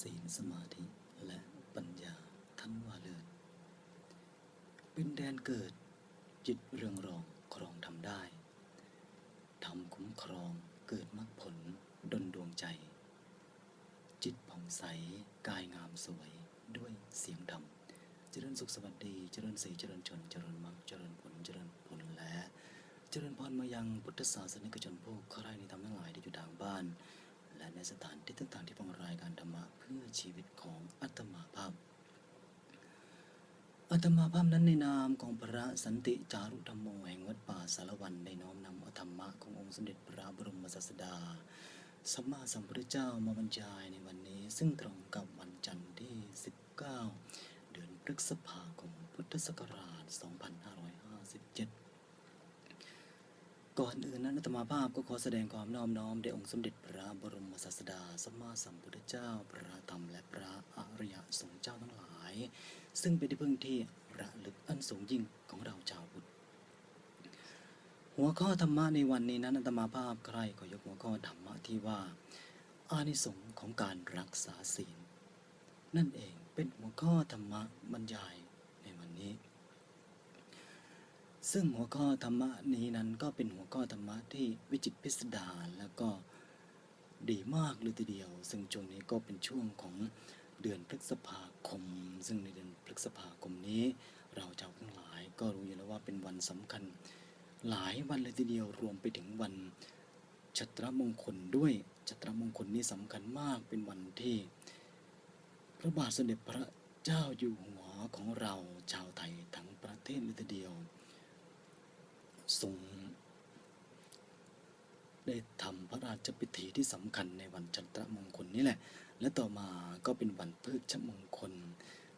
ศีลสมาธิและปัญญาท่านว่าเลิศเป็นแดนเกิดจิตเรืองรองครองทำได้ทำคุ้มครองเกิดมรรคผลดลดวงใจ จิตผ่องใสกายงามสวยด้วยเสียงธรรมเจริญสุขสวัสดี เจริญสีเจริญชน เจริญมรรคเจริญผลเจริญผลและ เจริญพรมายังพุทธศาสนิกชนผู้ใคร่ในธรรมทั้งหลายที่อยู่ทางบ้าน และในสถานที่ต่างๆที่ฟังรายการธรรมะเพื่อชีวิตของอัตมาภาพอัตมาภาพนั้นในนามของพระสันติจารุธรรมโมแห่งวัดป่าสารวันได้น้อมนำอธรรมะขององค์สมเด็จพระบรมศาสดาสัมมาสัมพุทธเจ้ามาบรรยายในวันนี้ ซึ่งตรงกับวันจันทร์ที่ 19 เดือนพฤษภาคมพุทธศักราช 2557 ก่อนอื่นนั้นอาตมาภาพก็ขอแสดงความน้อบน้อมแด่องค์สมเด็จพระบรมศาสดาสัมมาสัมพุทธเจ้า พระธรรมและพระอริยสงฆ์เจ้าทั้งหลาย ซึ่งเป็นที่พึ่งที่ระลึกอันสูงยิ่งของเราชาวพุทธหัวข้อธรรมะในวันนี้นั้นอาตมาภาพใครขอยกหัวข้อธรรมะที่ว่า อานิสงส์ของการรักษาศีล นั่นเองเป็นหัวข้อธรรมะบรรยายในวันนี้ ซึ่งหัวข้อธรรมะนี้นั้นก็เป็นหัวข้อธรรมะที่วิจิตรพิสดารแล้วก็ดีมากเลยทีเดียว ซึ่งช่วงนี้ก็เป็นช่วงของเดือนพฤษภาคม ซึ่งในเดือนพฤษภาคมนี้ เราชาวทั้งหลายก็รู้อยู่แล้วว่าเป็นวันสำคัญ หลายวันเลยทีเดียวรวมไปถึงวันชัตรมงคลด้วยชัตรมงคลนี้สำคัญมากเป็นวันที่ พระบาทสมเด็จพระเจ้าอยู่หัวของเราชาวไทยทั้งประเทศเลยทีเดียว ทรง ได้ทำพระราชพิธีที่สำคัญในวันจันทรมงคลนี่แหละ และต่อมาก็เป็นวันพฤชมงคล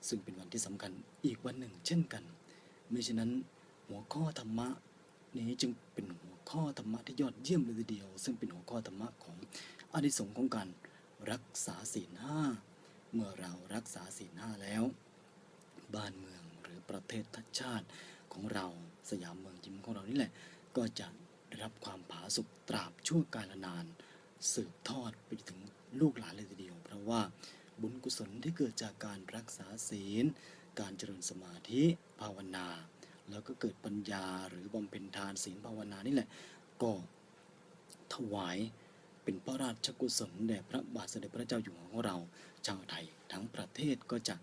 ซึ่งเป็นวันที่สำคัญอีกวันหนึ่งเช่นกันไม่ฉะนั้นหัวข้อธรรมะนี้จึงเป็นหัวข้อธรรมะที่ยอดเยี่ยมเลยทีเดียว ซึ่งเป็นหัวข้อธรรมะของอานิสงส์ของการรักษาศีลห้าเมื่อเรารักษาศีลห้าแล้ว บ้านเมืองหรือประเทศชาติของเรา สยามเมืองยิ้มของเรานี่แหละ ก็จะได้รับความผาสุกตราบชั่วกาลนาน สืบทอดไปถึงลูกหลานเลยทีเดียว เพราะว่าบุญกุศลที่เกิดจากการรักษาศีล การเจริญสมาธิภาวนา แล้วก็เกิดปัญญาหรือบำเพ็ญทานศีลภาวนานี่แหละ ก็ถวายเป็นพระราชกุศลแด่พระบาทสมเด็จพระเจ้าอยู่หัวของเรา ชาวไทยทั้งประเทศก็จะ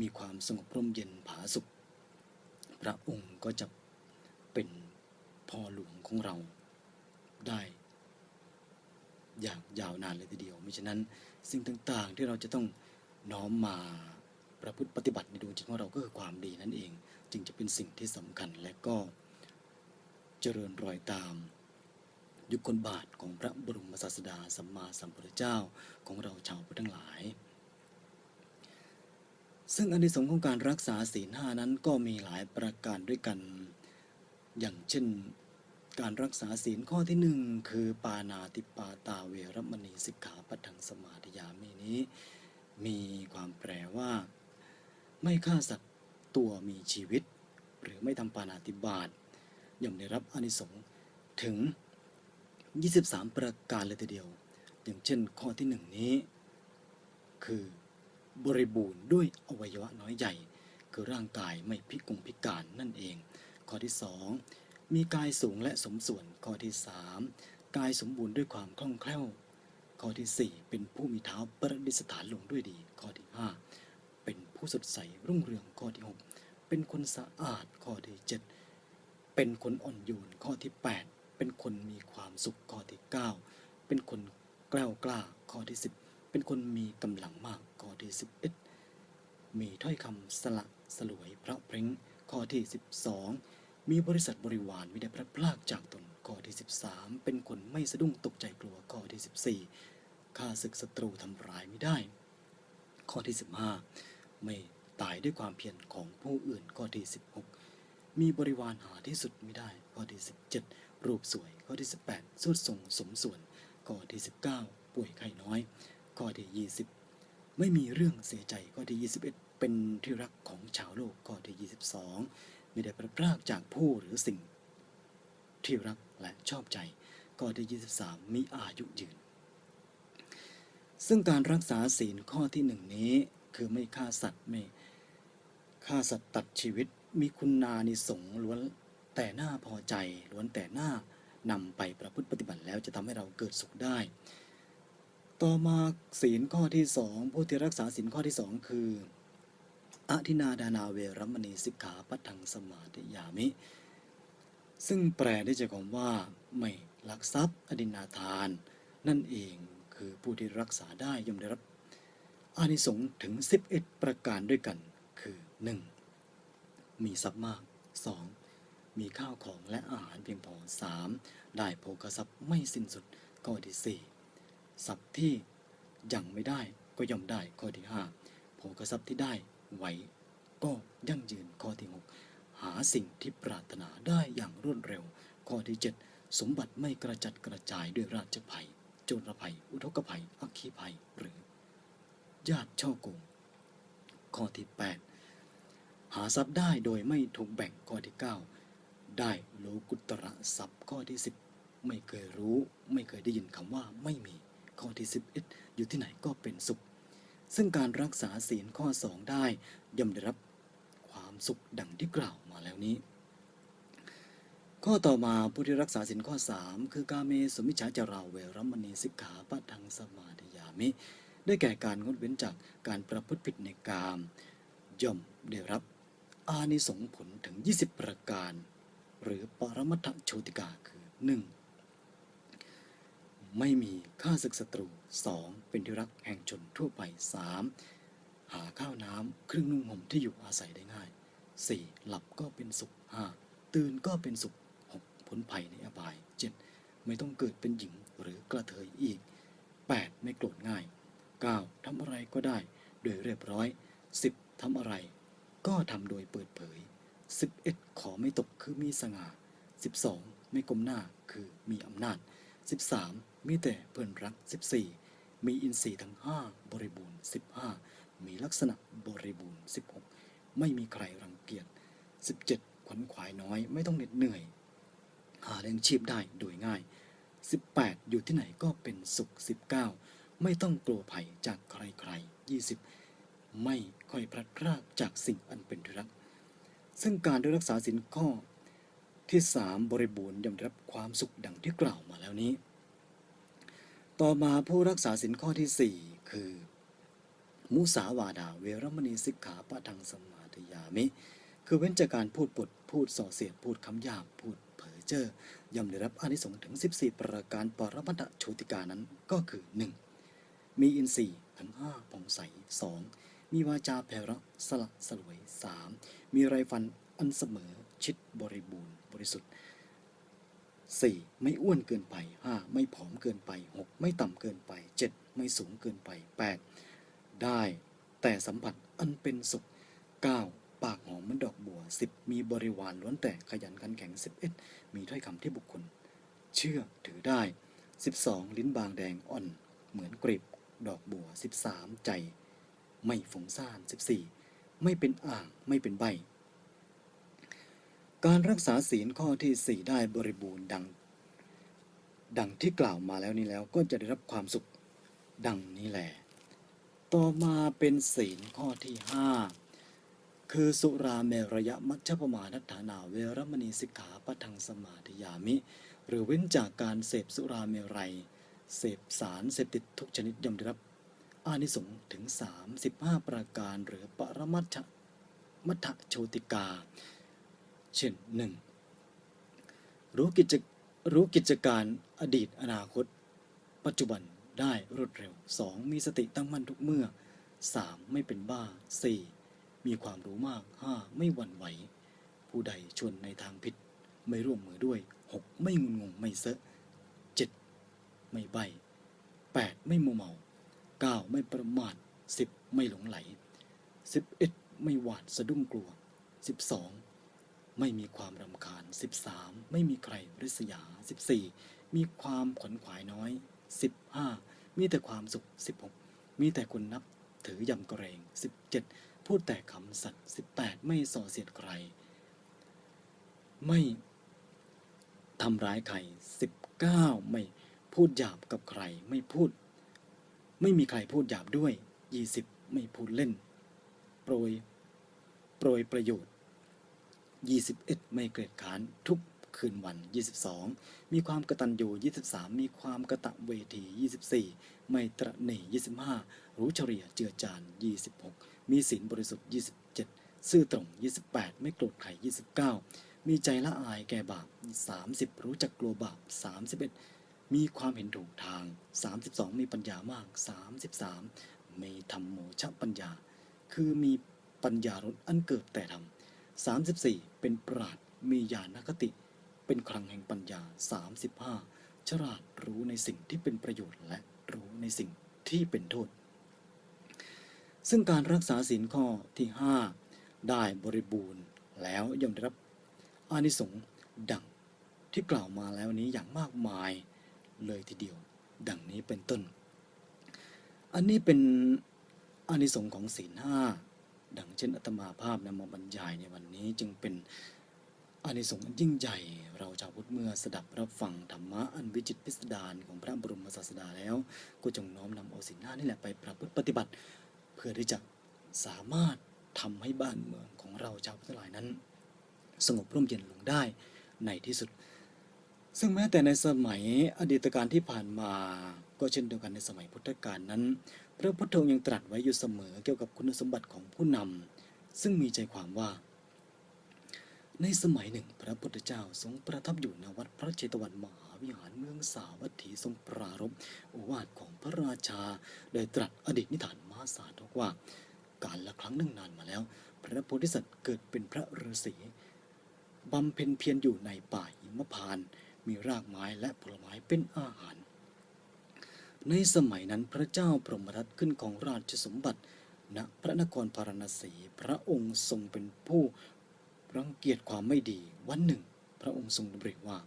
มีความสงบร่มเย็นผาสุข พระองค์ก็จะเป็นพ่อหลวงของเราได้อย่างยาวนานเลยทีเดียวมิฉะนั้นสิ่งต่างๆ ที่เราจะต้องน้อมมาประพฤติปฏิบัติในดวงจิตของเราก็คือความดีนั่นเอง จึงจะเป็นสิ่งที่สำคัญและก็เจริญรอยตาม ยุคลบาทของพระบรมศาสดาสัมมาสัมพุทธเจ้าของเราชาวพุทธทั้งหลาย ซึ่งอนิสงส์ของการรักษาศีลห้านั้นก็มีหลายประการด้วยกัน อย่างเช่น การรักษาศีลข้อที่หนึ่งคือปานาติปาตาเวรมณีสิกขาปัทังสมาธิยามีนี้ มีความแปลว่า ไม่ฆ่าสัตว์ตัวมีชีวิต หรือไม่ทำปานาติบาตย่อมได้รับอนิสงส์ถึง 23 ประการเลยทีเดียว อย่างเช่นข้อที่หนึ่งนี้ คือ บริบูรณ์ด้วยอวัยวะน้อยใหญ่ คือร่างกายไม่พิกงพิการนั่นเอง ข้อที่สองมีกายสูงและสมส่วน ข้อที่สามกายสมบูรณ์ด้วยความคล่องแคล่ว ข้อที่สี่เป็นผู้มีเท้าประดิษฐานลงด้วยดี ข้อที่ห้าเป็นผู้สดใสรุ่งเรือง ข้อที่หกเป็นคนสะอาด ข้อที่เจ็ดเป็นคนอ่อนโยน ข้อที่แปดเป็นคนมีความสุข ข้อที่เก้าเป็นคนกล้ากล้า ข้อที่สิบ เป็นคนมีกำลังมากข้อที่สิบเอ็ดมีถ้อยคำสละสลวยพระเพร้งข้อที่สิบสองมีบริษัทบริวารไม่ได้พลัดพรากจากตนข้อที่สิบสามเป็นคนไม่สะดุ้งตกใจกลัวข้อที่สิบสี่ฆ่าศึกศัตรูทำร้ายไม่ได้ ข้อที่สิบห้าไม่ตายด้วยความเพียรของผู้อื่นข้อที่สิบหกมีบริวารหาที่สุดไม่ได้ข้อที่สิบเจ็ดรูปสวยข้อที่สิบแปดสุดทรงสมส่วนข้อที่สิบเก้าป่วยไข้น้อย ข้อที่ยี่สิบไม่มีเรื่องเสียใจข้อที่ยี่สิบเอ็ดเป็นที่รักของชาวโลกข้อที่ยี่สิบสองไม่ได้พลัดพรากจากผู้หรือสิ่ง ที่รักและชอบใจข้อที่ยี่สิบสามมีอายุยืน ซึ่งการรักษาศีลข้อที่หนึ่งนี้คือไม่ฆ่าสัตว์ไม่ฆ่าสัตว์ตัดชีวิตมีคุณนานิสงล้วนแต่หน้าพอใจล้วนแต่หน้านำไปประพฤติปฏิบัติแล้วจะทำให้เราเกิดสุขได้ ต่อมาศีลข้อที่สองผู้ที่รักษาศีลข้อที่สองคืออธินาดานาเวรมณีสิกขาปัทังสมาธิยามิ ซึ่งแปลได้จากคำว่า ไม่ลักทรัพย์ อดินาทาน นั่นเองคือผู้ที่รักษาได้ย่อมได้รับอานิสงส์ถึง 11 ประการด้วยกัน คือ 1. มีทรัพย์มาก 2. มีข้าวของและอาหารเพียงพอ 3. ได้โภคทรัพย์ไม่สิ้นสุดข้อที่ 4. ทรัพย์ที่ยังไม่ได้ก็ย่อมได้ข้อที่ 5. โภคทรัพย์ที่ได้ไว้ก็ยั่งยืนข้อที่ 6 หาสิ่งที่ปรารถนาได้อย่างรวดเร็ว ข้อที่ 7 สมบัติไม่กระจัดกระจายด้วยราชภัย โจรภัย อุทกภัย อัคคีภัย หรือ ญาติช่อโกงข้อที่ 8 หาทรัพย์ได้โดยไม่ถูกแบ่งข้อที่ 9 ได้โลกุตระทรัพย์ข้อที่ 10 ไม่เคยรู้ ไม่เคยได้ยินคำว่าไม่มี ข้อที่ 11 อยู่ที่ไหนก็เป็นสุข ซึ่งการรักษาศีลข้อ2ได้ย่อมได้รับความสุขดังที่กล่าวมาแล้วนี้ ข้อต่อมาผู้ที่รักษาศีลข้อ 3 คือกาเมสุมิจฉาจาราเวรมณีสิกขาปะทังสมาธิยามิ ได้แก่การงดเว้นจากการประพฤติผิดในกาม ย่อมได้รับอานิสงผลถึง 20 ประการ หรือปรมัตถโชติกาคือ 1. ไม่มีค่าศึกศัตรู 2. เป็นที่รักแห่งชนทั่วไป 3. หาข้าวน้ำเครื่องนุ่งห่มที่อยู่อาศัยได้ง่าย 4. หลับก็เป็นสุข 5. ตื่นก็เป็นสุข 6. พ้นภัยในอบาย 7. ไม่ต้องเกิดเป็นหญิงหรือกระเทยอีก 8. ไม่โกรธง่าย 9. ทำอะไรก็ได้ โดยเรียบร้อย 10. ทำอะไร ก็ทำโดยเปิดเผย 11. ขอไม่ตกคือมีสง่า 12. ไม่ก้มหน้าคือมีอำนาจ 13. มีแต่เพื่อนรัก 14. มีอินทรีย์ทั้ง 5 บริบูรณ์ 15. มีลักษณะบริบูรณ์ 16 ไม่มีใครรังเกียจ 17. ขวัญขวายน้อยไม่ต้องเหน็ดเหนื่อย หาเลี้ยงชีพได้โดยง่าย 18. อยู่ที่ไหนก็เป็นสุข 19. ไม่ต้องกลัวภัยจากใครๆ 20. ไม่ค่อยพลัดพรากจากสิ่งอันเป็นรัก ซึ่งการได้รักษาสินข้อที่ 3 บริบูรณ์ย่อมรับความสุขดังที่กล่าวมาแล้วนี้ ต่อมาผู้รักษาสินข้อที่ 4 คือ มุสาวาดาเวรมณีสิกขาปะทังสมาธิยามิ คือเว้นจากการพูดปดพูดส่อเสียดพูดคำหยาบพูดเผยเจ้อย่อมได้รับอานิสงส์ถึง 14 ประการปรมัตถโชติกานั้นก็คือ 1. มีอินทรีย์ทั้ง5ผ่องใส 2. มีวาจาแผ่ระสละสลวย 3. มีไรฟันอันเสมอชิดบริบูรณ์บริสุทธิ์ 4. ไม่อ้วนเกินไป 5. ไม่ผอมเกินไป 6. ไม่ต่ำเกินไป 7. ไม่สูงเกินไป 8. ได้ แต่สัมผัสอันเป็นสุข 9. ปากหอมเหมือนดอกบัว 10. มีบริวารล้วนแต่ขยันขันแข็ง 11. มีถ้อยคำที่บุคคล เชื่อถือได้ 12. ลิ้นบางแดงอ่อน เหมือนกรีบดอกบัว 13. ใจ ไม่ฝงซ่าน 14. ไม่เป็นอ่างไม่เป็นใบ การรักษาศีลข้อที่ 4 ได้บริบูรณ์ดัง ดังที่กล่าวมาแล้วนี้แล้วก็จะได้รับความสุขดังนี้แหละ ต่อมาเป็นศีลข้อที่ 5 คือสุราเมรยมัชฌปมานัฏฐานาเวรมณีสิกขาปะทังสมาธิยามิ หรือเว้นจากการเสพสุราเมรัย เสพสารเสพติดทุกชนิดย่อมได้รับอานิสงส์ถึง 35 ประการหรือปรมัตถมัตถโชติกา เช่น 1. รู้กิจรู้กิจการอดีตอนาคต ปัจจุบันได้รวดเร็ว 2. มีสติตั้งมั่นทุกเมื่อ 3. ไม่เป็นบ้า 4. มีความรู้มาก 5. ไม่หวั่นไหว ผู้ใดชวนในทางผิด ไม่ร่วมมือด้วย 6. ไม่งุนงงไม่เซอะ 7. ไม่ใบ 8. ไม่มัวเมา 9. ไม่ประมาท 10. ไม่หลงไหล 11. ไม่หวาดสะดุ้งกลัว 12. ไม่มีความรำคาญ 13. ไม่มีใครริษยา 14. มีความขวนขวายน้อย 15. มีแต่ความสุข 16. มีแต่คนนับถือยำเกรง 17. พูดแต่คำสัตย์ 18 ไม่ส่อเสียดใคร ไม่ทำร้ายใคร 19 ไม่พูดหยาบกับใคร ไม่พูด ไม่มีใครพูดหยาบด้วย 20 ไม่พูดเล่น โปรย โปรยประโยชน์ 21 ไม่เกลียดขานทุกคืนวัน 22 มีความกระตัญญู23 มีความกระตะเวที 24 ไม่ตระหนี่ 25 รู้เฉลี่ยเจือจาน 26 มีศีลบริสุทธิ์ 27 ซื่อตรง 28 ไม่โกรธใคร 29 มีใจละอายแก่บาป 30 รู้จักกลัวบาป 31 มีความเห็นถูกทาง 32 มีปัญญามาก 33 มีธรรมโมชปัญญา คือมีปัญญารสอันเกิดแต่ธรรม 34 เป็นปราดมีญาณคติ เป็นคลังแห่งปัญญา 35 ฉลาดรู้ในสิ่งที่เป็นประโยชน์และรู้ในสิ่งที่เป็นโทษ ซึ่งการรักษาศีลข้อที่ 5 ได้บริบูรณ์แล้วย่อมได้รับอานิสงส์ดังที่กล่าวมาแล้วนี้อย่างมากมายเลยทีเดียว ดังนี้เป็นต้น อันนี้เป็นอานิสงส์ของศีลห้า ดังเช่นอาตมาภาพนำมาบรรยายในวันนี้จึงเป็นอานิสงส์อันยิ่งใหญ่ เราชาวพุทธเมื่อสดับรับฟังธรรมะอันวิจิตพิสดารของพระบรมศาสดาแล้ว ก็จงน้อมนำเอาศีลห้านี่แหละไปประพฤติปฏิบัติ เพื่อที่จะสามารถทำให้บ้านเมืองของเราชาวพุทธหลายนั้น สงบร่มเย็นลงได้ในที่สุด ซึ่งแม้แต่ในสมัยอดีตการที่ผ่านมา ก็เช่นเดียวกันในสมัยพุทธกาลนั้น พระพุทธองค์ยังตรัสไว้อยู่เสมอเกี่ยวกับคุณสมบัติของผู้นำซึ่งมีใจความว่า ในสมัยหนึ่ง พระพุทธเจ้าทรงประทับอยู่ณวัดพระเชตวันมหาวิหารเมืองสาวัตถีทรงปรารภโอวาทของพระราชาโดยตรัสอดีตนิทานมาสาทกว่า การละครั้งหนึ่งนานมาแล้ว พระโพธิสัตว์เกิดเป็นพระฤาษีบำเพ็ญเพียรอยู่ในป่าหิมพานต์ มีรากไม้และผลไม้เป็นอาหาร ในสมัยนั้นพระเจ้าพรหมทัตขึ้นของราชสมบัติ ณพระนครพาราณสี พระองค์ทรงเป็นผู้รังเกียจความไม่ดี วันหนึ่ง พระองค์ทรงดำริว่า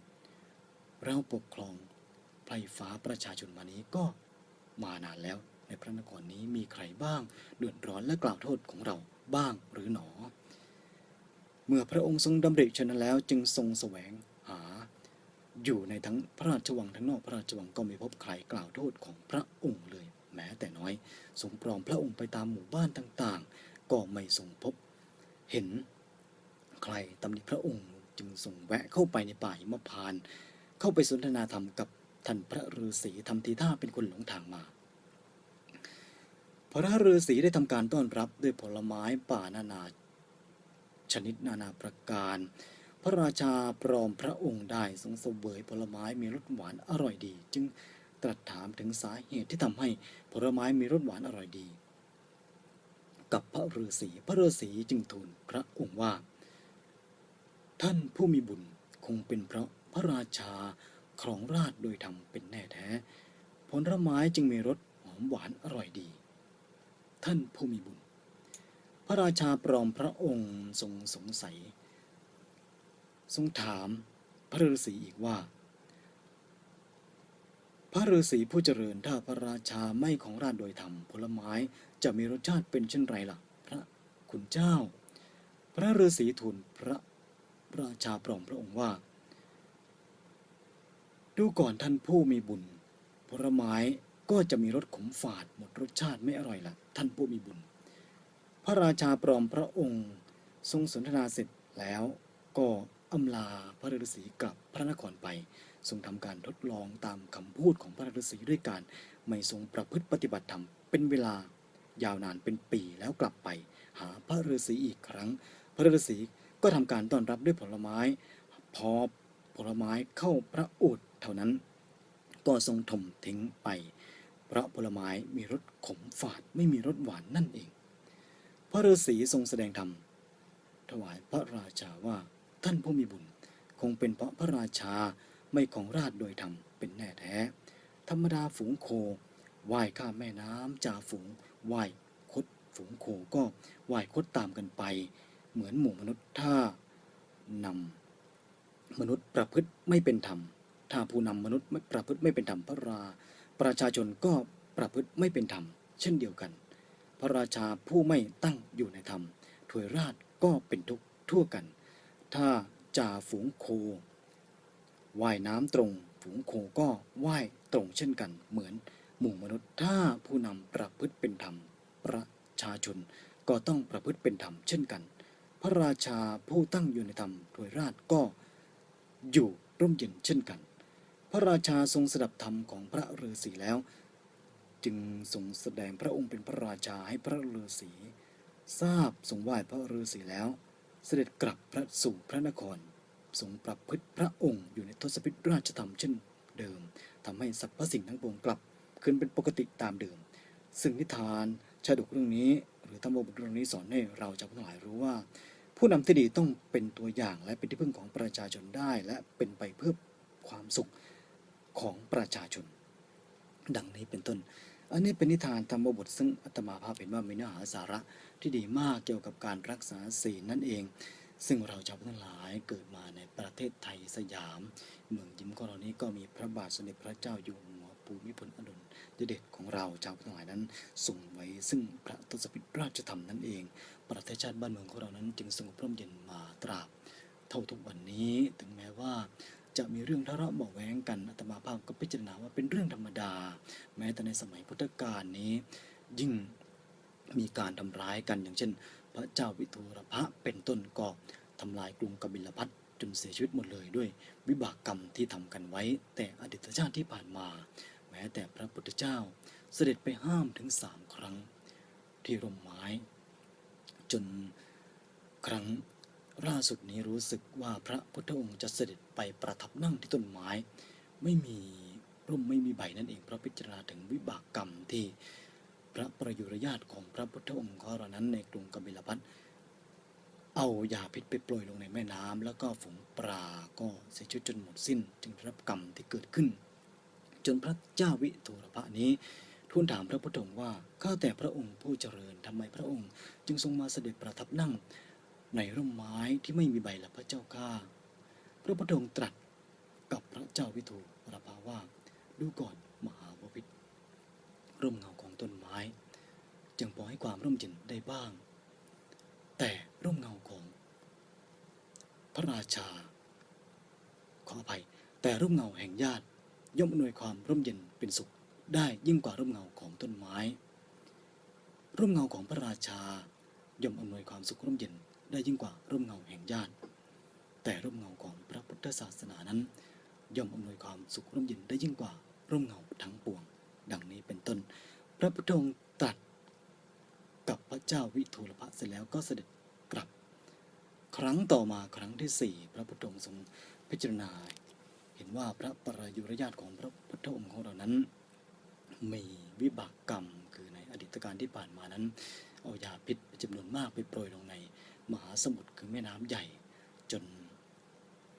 เราปกครองไพรฟ้าประชาชนมานี้ก็มานานแล้ว ในพระนครนี้มีใครบ้าง เดือดร้อนและกล่าวโทษของเราบ้างหรือหนอ เมื่อพระองค์ทรงดำริเช่นนั้นแล้วจึงทรงแสวง อยู่ในทั้งพระราชวังทั้งนอกพระราชวังก็ไม่พบใครกล่าวโทษของพระองค์เลย แม้แต่น้อยทรงปลอมพระองค์ไปตามหมู่บ้านต่างๆ ก็ไม่ทรงพบ เห็นใครตำหนิพระองค์จึงทรงแวะเข้าไปในป่าหิมพาน เข้าไปสนทนาธรรมกับท่านพระฤาษีทำทีท่าเป็นคนหลงทางมาพระฤาษีได้ทำการต้อนรับด้วยผลไม้ป่านานา ชนิดนานาประการ พระราชาปลอมพระองค์ได้ทรงเสวยผลไม้มีรสหวานอร่อยดี จึงตรัสถามถึงสาเหตุที่ทำให้ผลไม้มีรสหวานอร่อยดี กับพระฤาษีพระฤาษีจึงทูลพระองค์ว่า ท่านผู้มีบุญคงเป็นเพราะพระราชาครองราชโดยธรรมเป็นแน่แท้ ผลไม้จึงมีรสหอมหวานอร่อยดี ท่านผู้มีบุญ พระราชาปลอมพระองค์ทรงสงสัย ทรงถามพระฤาษีอีกว่า พระฤาษีผู้เจริญถ้าพระราชาไม่ของราชโดยธรรมผลไม้จะมีรสชาติเป็นเช่นไรล่ะ พระคุณเจ้า พระฤาษีทูลพระราชาปลอมพระองค์ว่า ดูก่อนท่านผู้มีบุญ ผลไม้ก็จะมีรสขมฝาดหมดรสชาติไม่อร่อยละท่านผู้มีบุญ พระราชาปลอมพระองค์ทรงสนทนาเสร็จแล้วก็ อำลาพระฤาษีกลับพระนครไป ทรงทำการทดลองตามคำพูดของพระฤาษีด้วยการไม่ทรงประพฤติปฏิบัติธรรมเป็นเวลายาวนานเป็นปีแล้วกลับไป หาพระฤาษีอีกครั้ง พระฤาษีก็ทำการต้อนรับด้วยผลไม้ พอผลไม้เข้าพระโอษฐ์เท่านั้น ก็ทรงถมทิ้งไป เพราะผลไม้มีรสขมฝาดไม่มีรสหวานนั่นเอง พระฤาษีทรงแสดงธรรมถวายพระราชาว่า ท่านผู้มีบุญ คงเป็นเพราะพระราชาไม่ของราชโดยธรรมเป็นแน่แท้ ธรรมดาฝูงโคว่ายข้ามแม่น้ำจ่าฝูงว่ายคดฝูงโคก็ว่ายคดตามกันไป เหมือนหมู่มนุษย์ถ้านำมนุษย์ประพฤติไม่เป็นธรรม ถ้าผู้นำมนุษย์ไม่ประพฤติไม่เป็นธรรมพระรา ประชาชนก็ประพฤติไม่เป็นธรรม เช่นเดียวกัน พระราชาผู้ไม่ตั้งอยู่ในธรรมถวยราชก็เป็นทุกข์ทั่วกัน ถ้าจ่าฝูงโคว่ายน้ำตรง ฝูงโคก็ว่ายตรงเช่นกัน เหมือนหมู่มนุษย์ ถ้าผู้นำประพฤติเป็นธรรม ประชาชนก็ต้องประพฤติเป็นธรรมเช่นกัน พระราชาผู้ตั้งอยู่ในธรรมโดยราชก็อยู่ร่มเย็นเช่นกัน พระราชาทรงสดับธรรมของพระฤาษีแล้ว จึงทรงแสดงพระองค์เป็นพระราชาให้พระฤาษีทราบทรงไหว้พระฤาษีแล้ว เสด็จกลับพระสู่พระนครทรงประพฤติพระองค์อยู่ในทศพิธราชธรรมเช่นเดิมทำให้สรรพสิ่งทั้งปวงกลับคืนเป็นปกติตามเดิม ซึ่งนิทานชาดกเรื่องนี้ หรือธรรมบทเรื่องนี้สอนให้เราชาวพุทธทั้งหลายรู้ว่า ผู้นำที่ดีต้องเป็นตัวอย่างและเป็นที่พึ่งของประชาชนได้ และเป็นไปเพื่อความสุขของประชาชน ดังนี้เป็นต้น อันนี้เป็นนิทานธรรมบทซึ่งอาตมาภาพเห็นว่ามีเนื้อหาสาระที่ดีมากเกี่ยวกับการรักษาศีลนั่นเอง ซึ่งเราชาวพุทธหลายเกิดมาในประเทศไทยสยาม เมืองยิ้มของเรานี้ก็มีพระบาทสมเด็จพระเจ้าอยู่หัวภูมิพลอดุลยเดชของเราชาวพุทธหลายนั้นส่งไว้ซึ่งพระทศพิธราชธรรมนั่นเอง ประเทศชาติบ้านเมืองของเรานั้นจึงสงบร่มเย็นมาตราบเท่าทุกวันนี้ถึงแม้ว่า จะมีเรื่องทะเลาะเบาะแว้งกันอาตมาภาพก็พิจารณาว่าเป็นเรื่องธรรมดา แม้แต่ในสมัยพุทธกาลนี้ ยิ่งมีการทำร้ายกันอย่างเช่น พระเจ้าวิทูรพะเป็นต้นก็ทำลายกรุงกบิลพัทจนเสียชีวิตหมดเลยด้วย วิบากกรรมที่ทำกันไว้ แต่อดีตชาติที่ผ่านมา แม้แต่พระพุทธเจ้าเสด็จไปห้ามถึงสามครั้ง ที่ร่มไม้ จนครั้ง ล่าสุดนี้รู้สึกว่าพระพุทธองค์จะเสด็จไปประทับนั่งที่ต้นไม้ ไม่มีร่มไม่มีใบนั่นเองเพราะพิจารณาถึงวิบากกรรมที่พระประยุรญาติของพระพุทธองค์ขอเรานั้นในกรุงกบิลพัทเอายาพิษไปปล่อยลงในแม่น้ำแล้วก็ฝูงปลาก็เสียชีวิตจนหมดสิ้น จึงรับกรรมที่เกิดขึ้น จนพระเจ้าวิทูรพะนี้ทูลถามพระพุทธองค์ว่าข้าแต่พระองค์ผู้เจริญทำไมพระองค์ จึงทรงมาเสด็จประทับนั่ง ในร่มไม้ที่ไม่มีใบละพระเจ้าข้าพระพุทธองค์ตรัสกับพระเจ้าวิทูรพะว่า ดูก่อนมหาบพิตรร่มเงาของต้นไม้ จึงพอให้ความร่มเย็นได้บ้าง แต่ร่มเงาของ พระราชา ขออภัย แต่ร่มเงาแห่งญาติ ย่อมอำนวยความร่มเย็นเป็นสุขได้ยิ่งกว่าร่มเงาของต้นไม้ ร่มเงาของพระราชา ย่อมอำนวยความสุขร่มเย็น ได้ยิ่งกว่าร่มเงาแห่งญาติแต่ร่มเงาของพระพุทธศาสนานั้น ย่อมอำนวยความสุขร่มเย็นได้ยิ่งกว่าร่มเงาทั้งปวง ดังนี้เป็นต้น พระพุทธองค์ตรัสกับพระเจ้าวิทูลภะเสร็จแล้วก็เสด็จกลับ ครั้งต่อมาครั้งที่สี่พระพุทธองค์ทรงพิจารณา เห็นว่าพระปรายุรญาติของพระพุทธองค์ของเรานั้น มีวิบากกรรมคือในอดีตการที่ผ่านมานั้น เอายาพิษจำนวนมากไปโปรยลงใน มหาสมุทรคือแม่น้ำใหญ่ จน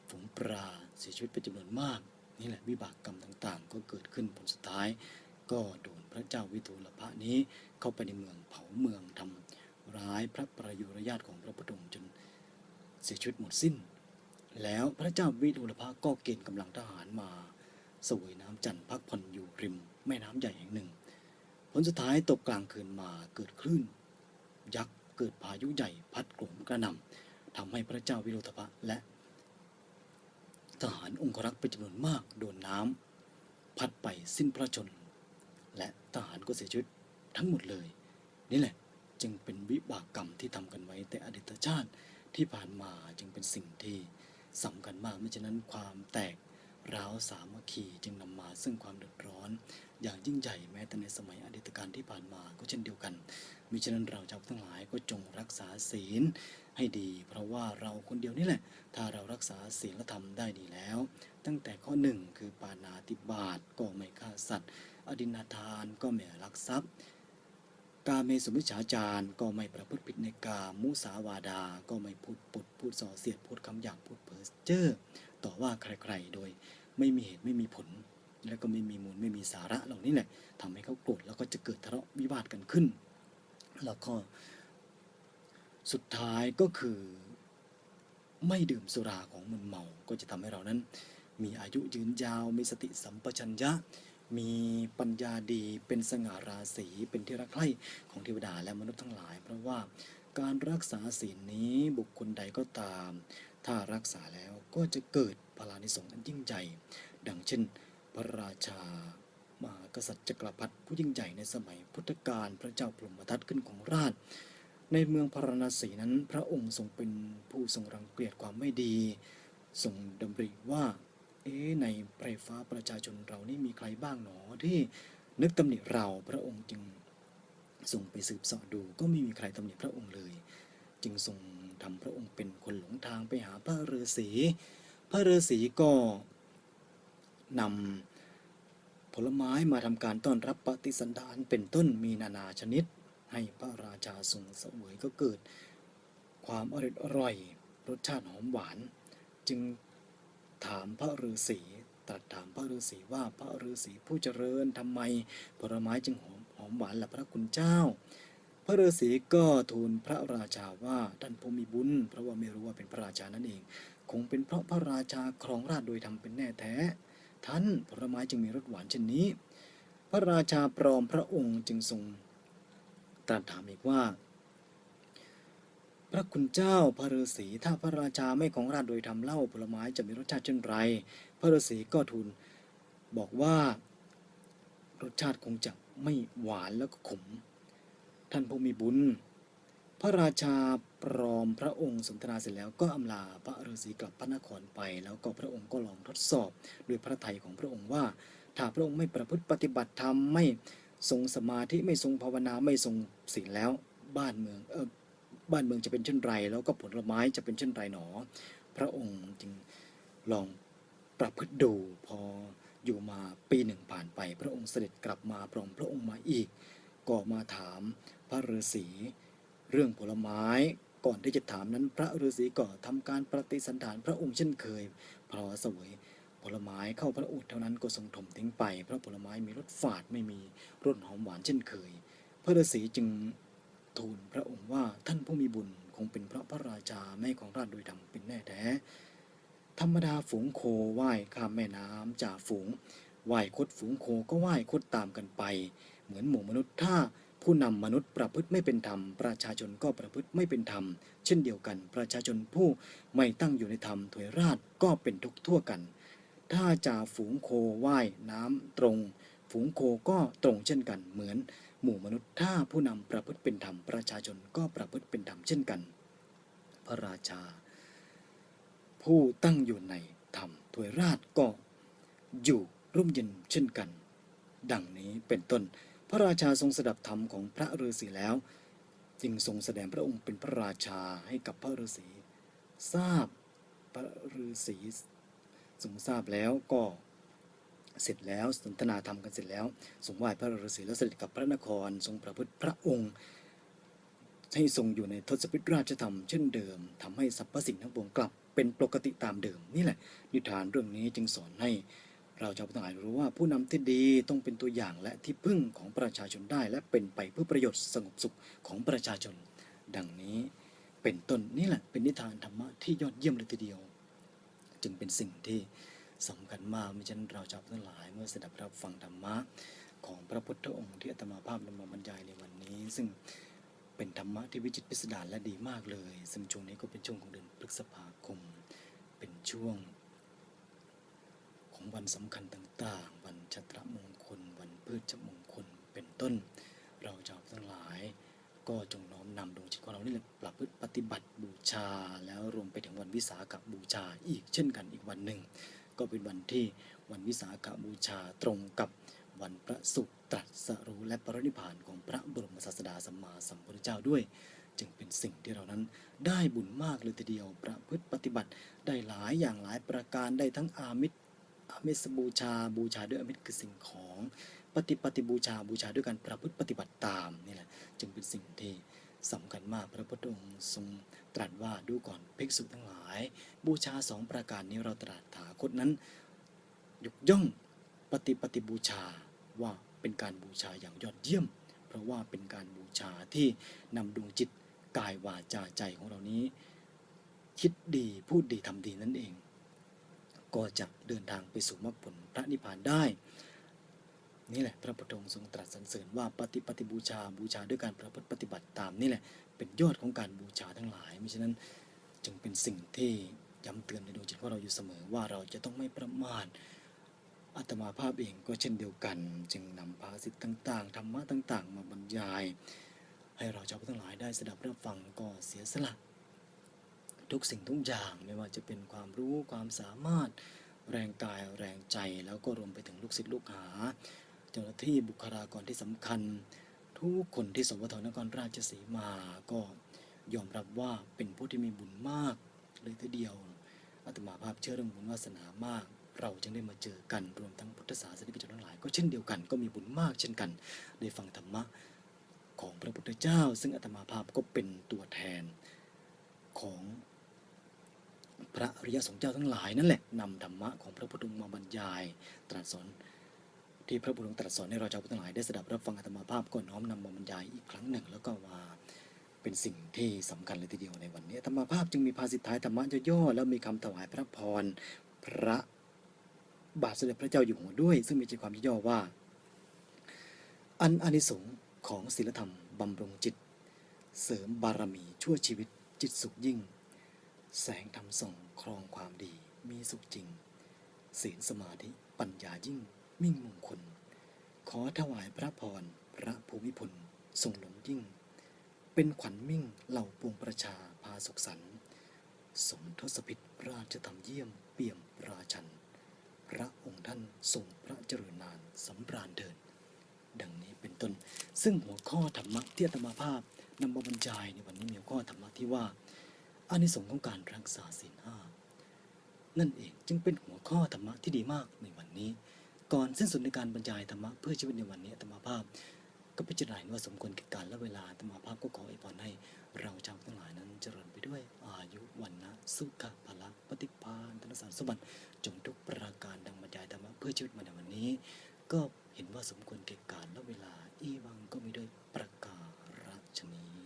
ฝูงปลาเสียชีวิตเป็นจำนวนมาก นี่แหละวิบากกรรมต่างๆ ก็เกิดขึ้นผลสุดท้าย ก็โดนพระเจ้าวิทูลภะนี้เข้าไปในเมืองเผาเมืองทำร้ายพระประยุรญาติของพระพุทธองค์จนเสียชีวิตหมดสิ้น แล้วพระเจ้าวิทูลภะก็เกณฑ์กำลังทหารมาสวยน้ำจันทร์พักผ่อนอยู่ริม แม่น้ำใหญ่แห่งหนึ่ง ผลสุดท้ายตกกลางคืนมาเกิดคลื่น ยักษ์ กิดพายุใหญ่พัดโกรมกระหน่ำทำให้พระเจ้าวิโรธภะและ ทหารองครักษ์เป็นจำนวนมากโดนน้ำพัดไปสิ้นพระชน และทหารก็เสียชีวิตทั้งหมดเลย นี่แหละจึงเป็นวิบากกรรมที่ทำกันไว้แต่อดีตชาติที่ผ่านมาจึงเป็นสิ่งที่สำคัญมากไม่ฉะนั้นความแตกร้าวสามัคคีจึงนำมาซึ่งความเดือดร้อน อย่างยิ่งใหญ่แม้แต่ในสมัยอดีตการที่ผ่านมาก็เช่นเดียวกัน มิฉะนั้นเราชาวทั้งหลายก็จงรักษาศีลให้ดี เพราะว่าเราคนเดียวนี่แหละ ถ้าเรารักษาศีลธรรมได้ดีแล้ว ตั้งแต่ข้อหนึ่งคือปานาติบาตก็ไม่ฆ่าสัตว์ อดินาทานก็ไม่ลักทรัพย์กาเมสุมิจฉาจารก็ไม่ประพฤติผิดในกามุสาวาดา ก็ไม่พูดปดพูดส่อเสียดพูดคำหยาบพูดเพ้อเจ้อต่อว่าใครๆ โดยไม่มีเหตุไม่มีผล และก็ไม่มีมูลไม่มีสาระเหล่านี้แหละทำให้เขาโกรธแล้วก็จะเกิดทะเลาะวิวาทกันขึ้น แล้วก็สุดท้ายก็คือไม่ดื่มสุราของมึนเมา ก็จะทำให้เรานั้น มีอายุยืนยาว มีสติสัมปชัญญะ มีปัญญาดี เป็นสง่าราศีเป็นที่รักใคร่ของเทวดาและมนุษย์ทั้งหลาย เพราะว่าการรักษาศีลนี้บุคคลใดก็ตาม ถ้ารักษาแล้วก็จะเกิดพลานิสงส์อันยิ่งใหญ่ ดังเช่น พระราชา มหากษัตริย์จักรพรรดิผู้ยิ่งใหญ่ในสมัยพุทธกาลพระเจ้าพรหมทัตขึ้นของราช ในเมืองพาราณสีนั้น พระองค์ทรงเป็นผู้ทรงรังเกียจความไม่ดีทรงดำริว่า เอ๊ในไพรฟ้าประชาชนเรานี่มีใครบ้างหนอที่นึกตำหนิเราพระองค์จึงทรงไปสืบสอดูก็ไม่มีใครตำหนิพระองค์เลย จึงทรงทำพระองค์เป็นคนหลงทางไปหาพระฤาษีพระฤาษีก็ นำผลไม้มาทำการต้อนรับปฏิสันดานเป็นต้นมีนานาชนิด ให้พระราชาทรงเสวยก็เกิด ความอร่อยอร่อย รสชาติหอมหวาน จึงถามพระฤาษีตรัสถามพระฤาษีว่าพระฤาษีผู้เจริญทำไมผลไม้จึงหอมหอมหวานล่ะพระคุณเจ้า พระฤาษีก็ทูลพระราชาว่าท่านผู้มีบุญ เพราะว่าไม่รู้ว่าเป็นพระราชานั่นเอง คงเป็นเพราะพระราชาครองราชโดยทำเป็นแน่แท้ ท่านผลไม้จึงมีรสหวานเช่นนี้ พระราชาปลอมพระองค์จึงทรงตรัสถามอีกว่า พระคุณเจ้าพระฤาษีถ้าพระราชาไม่ของราชโดยทำเหล้าผลไม้จะมีรสชาติเช่นไร พระฤาษีก็ทูลบอกว่ารสชาติคงจะไม่หวานแล้วก็ขม ท่านผู้มีบุญ พระราชาปลอมพระองค์สนทนาเสร็จแล้วก็อำลาพระฤาษีกลับพระนครไป แล้วก็พระองค์ก็ลองทดสอบด้วยพระทัยของพระองค์ว่า ถ้าพระองค์ไม่ประพฤติปฏิบัติธรรมไม่ทรงสมาธิไม่ทรงภาวนาไม่ทรงศีลแล้ว บ้านเมืองเออบ้านเมืองจะเป็นเช่นไร แล้วก็ผลไม้จะเป็นเช่นไรหนอ พระองค์จึงลองประพฤติดูพออยู่มาปีหนึ่งผ่านไป พระองค์เสด็จกลับมาพร้อมพระองค์มาอีก ก็มาถามพระฤาษี เรื่องผลไม้ก่อนที่จะถามนั้นพระฤาษีก็ทำการปฏิสันถานพระองค์เช่นเคย พอสวยผลไม้เข้าพระอษฐ์เท่านั้นก็ทรงถมทิ้งไป เพราะผลไม้มีรสฝาดไม่มีรสหอมหวานเช่นเคย พระฤาษีจึงทูลพระองค์ว่าท่านผู้มีบุญคงเป็นเพราะพระราชาไม่ของราชโดยธรรมเป็นแน่แท้ ธรรมดาฝูงโคว่ายข้ามแม่น้ำจาฝูงว่ายคดฝูงโคก็ว่ายคดตามกันไป เหมือนหมู่มนุษย์ถ้า ผู้นำมนุษย์ประพฤติไม่เป็นธรรม ประชาชนก็ประพฤติไม่เป็นธรรม เช่นเดียวกัน ประชาชนผู้ไม่ตั้งอยู่ในธรรมถวยราชก็เป็นทุกทั่วกัน ถ้าจ่าฝูงโคว่ายน้ำตรง ฝูงโคก็ตรงเช่นกัน เหมือน หมู่มนุษย์ถ้าผู้นำประพฤติเป็นธรรม ประชาชนก็ประพฤติเป็นธรรมเช่นกัน พระราชา ผู้ตั้งอยู่ในธรรมถวยราชก็อยู่ร่มเย็นเช่นกัน ดังนี้เป็นต้น พระราชาทรงสดับธรรมของพระฤาษีแล้ว จึงทรงแสดงพระองค์เป็นพระราชาให้กับพระฤาษีทราบพระฤาษีทรงทราบแล้วก็เสร็จแล้วสนทนาธรรมกันเสร็จแล้วทรงไหว้พระฤาษีแล้วเสด็จกับพระนครทรงประพฤติพระองค์ให้ทรงอยู่ในทศพิธราชธรรมเช่นเดิมทำให้สรรพสิ่งทั้งปวงกลับเป็นปกติตามเดิม นี่แหละ นิทานเรื่องนี้จึงสอนให้ เราชาวพุทธทั้งหลายรู้ว่าผู้นำที่ดีต้องเป็นตัวอย่างและที่พึ่งของประชาชนได้ และเป็นไปเพื่อประโยชน์สงบสุขของประชาชน ดังนี้เป็นต้นนี่แหละเป็นนิทานธรรมะที่ยอดเยี่ยมเลยทีเดียว จึงเป็นสิ่งที่สำคัญมากไม่ฉะนั้นเราชาวพุทธทั้งหลายเมื่อสดับรับฟังธรรมะของพระพุทธองค์ที่อาตมาภาพนำมาบรรยายในวันนี้ ซึ่งเป็นธรรมะที่วิจิตพิสดารและดีมากเลย ซึ่งช่วงนี้ก็เป็นช่วงของเดือนพฤษภาคม เป็นช่วง วันสำคัญต่างๆ วันชัตรมงคล วันพืชมงคลเป็นต้น เราชาวทั้งหลาย ก็จงน้อมนำดวงจิตของเรานี่แหละประพฤติปฏิบัติบูชา แล้วรวมไปถึงวันวิสาขบูชาอีกเช่นกันอีกวันหนึ่ง ก็เป็นวันที่วันวิสาขบูชาตรงกับวันพระสุตรัสรู้และปรินิพพานของพระบรมศาสดาสัมมาสัมพุทธเจ้าด้วย จึงเป็นสิ่งที่เรานั้นได้บุญมากเลยทีเดียวประพฤติปฏิบัติได้หลายอย่างหลายประการได้ทั้งอามิตร อมิสบูชาบูชาด้วยอมิตรคือสิ่งของ ปฏิปฏิบูชาบูชาด้วยการประพฤติปฏิบัติตามนี่แหละจึงเป็นสิ่งที่สำคัญมากพระพุทธองค์ทรงตรัสว่าดูก่อนภิกษุทั้งหลาย บูชาสองประการนี้เราตรัสถาคตนั้นยกย่องปฏิปฏิบูชาว่าเป็นการบูชาอย่างยอดเยี่ยม เพราะว่าเป็นการบูชาที่นำดวงจิตกายวาจาใจของเรานี้ คิดดีพูดดีทำดีนั่นเอง ก็จะเดินทางไปสู่มรรคผลพระนิพพานได้ นี่แหละพระพุทธองค์ทรงตรัสสรรเสริญว่าปฏิปฏิบูชาบูชาด้วยการประพฤติปฏิบัติตามนี่แหละเป็นยอดของการบูชาทั้งหลายมิฉะนั้นจึงเป็นสิ่งที่ย้ำเตือนในดวงจิตของเราอยู่เสมอว่าเราจะต้องไม่ประมาทอาตมาภาพเองก็เช่นเดียวกัน จึงนำภาษิตต่างๆธรรมะต่าง ๆ มาบรรยาย ให้เราชาวพุทธทั้งหลายได้สดับรับฟังก็เสียสละ ทุกสิ่งทุกอย่างไม่ว่าจะเป็นความรู้ความสามารถแรงกายแรงใจ แล้วก็รวมไปถึงลูกศิษย์ลูกหา เจ้าหน้าที่บุคลากรที่สำคัญ ทุกคนที่สวทนครราชสีมาก็ยอมรับว่าเป็นผู้ที่มีบุญมากเลยทีเดียวอาตมาภาพเชื่อเรื่องบุญวาสนามาก เราจึงได้มาเจอกันรวมทั้งพุทธศาสนิกชนทั้งหลาย ก็เช่นเดียวกันก็มีบุญมากเช่นกันได้ฟังธรรมะของพระพุทธเจ้า ซึ่งอาตมาภาพก็เป็นตัวแทนของ พระอริยสงฆ์เจ้าทั้งหลายนั่นแหละนำธรรมะของพระพุทธองค์มาบรรยายตรัสสอนที่พระพุทธองค์ตรัสสอนให้เราชาวพุทธทั้งหลายได้สดับรับฟังอาตมภาพก็น้อมนำมาบรรยายอีกครั้งหนึ่ง แล้วก็มาเป็นสิ่งที่สำคัญเลยทีเดียวในวันนี้อาตมภาพจึงมีภาษิตท้ายธรรมะย่อๆแล้วมีคำถวายพระพรพระบาทสมเด็จพระเจ้าอยู่หัวด้วย ซึ่งมีใจความย่อว่า อันอานิสงส์ของศีลธรรมบำรุงจิต เสริมบารมีชั่วชีวิตจิตสุขยิ่ง แสงธรรมส่องครองความดีมีสุขจริง ศีลสมาธิปัญญายิ่งมิ่งมงคล ขอถวายพระพรพระภูมิพลทรงหลงยิ่ง เป็นขวัญมิ่งเหล่าปวงประชาพาสุขสันต์สมทศพิษราชธรรมเยี่ยมเปี่ยมราชัน พระองค์ท่านทรงพระเจริญนานสำราญเดินดังนี้เป็นต้น ซึ่งหัวข้อธรรมะที่อาตมาภาพนำมาบรรยายในวันนี้มีหัวข้อธรรมะที่ว่า อานิสงส์ของการรักษาศีลห้านั่นเองจึงเป็นหัวข้อธรรมะที่ดีมากในวันนี้ ก่อนสิ้นสุดในการบรรยายธรรมะเพื่อชีวิตในวันนี้อาตมภาพ ก็พิจารณาว่าสมควรแก่การและเวลาอาตมภาพก็ขออวยพรให้ เราชาวทั้งหลายนั้นเจริญไปด้วยอายุวันนะสุขภละปฏิภาณธนสารสมบัติจงทุกประการดังบรรยายธรรมะเพื่อชีวิตมาในวันนี้ ก็เห็นว่าสมควรแก่การและเวลาอีวังก็มีด้วยประการฉนี้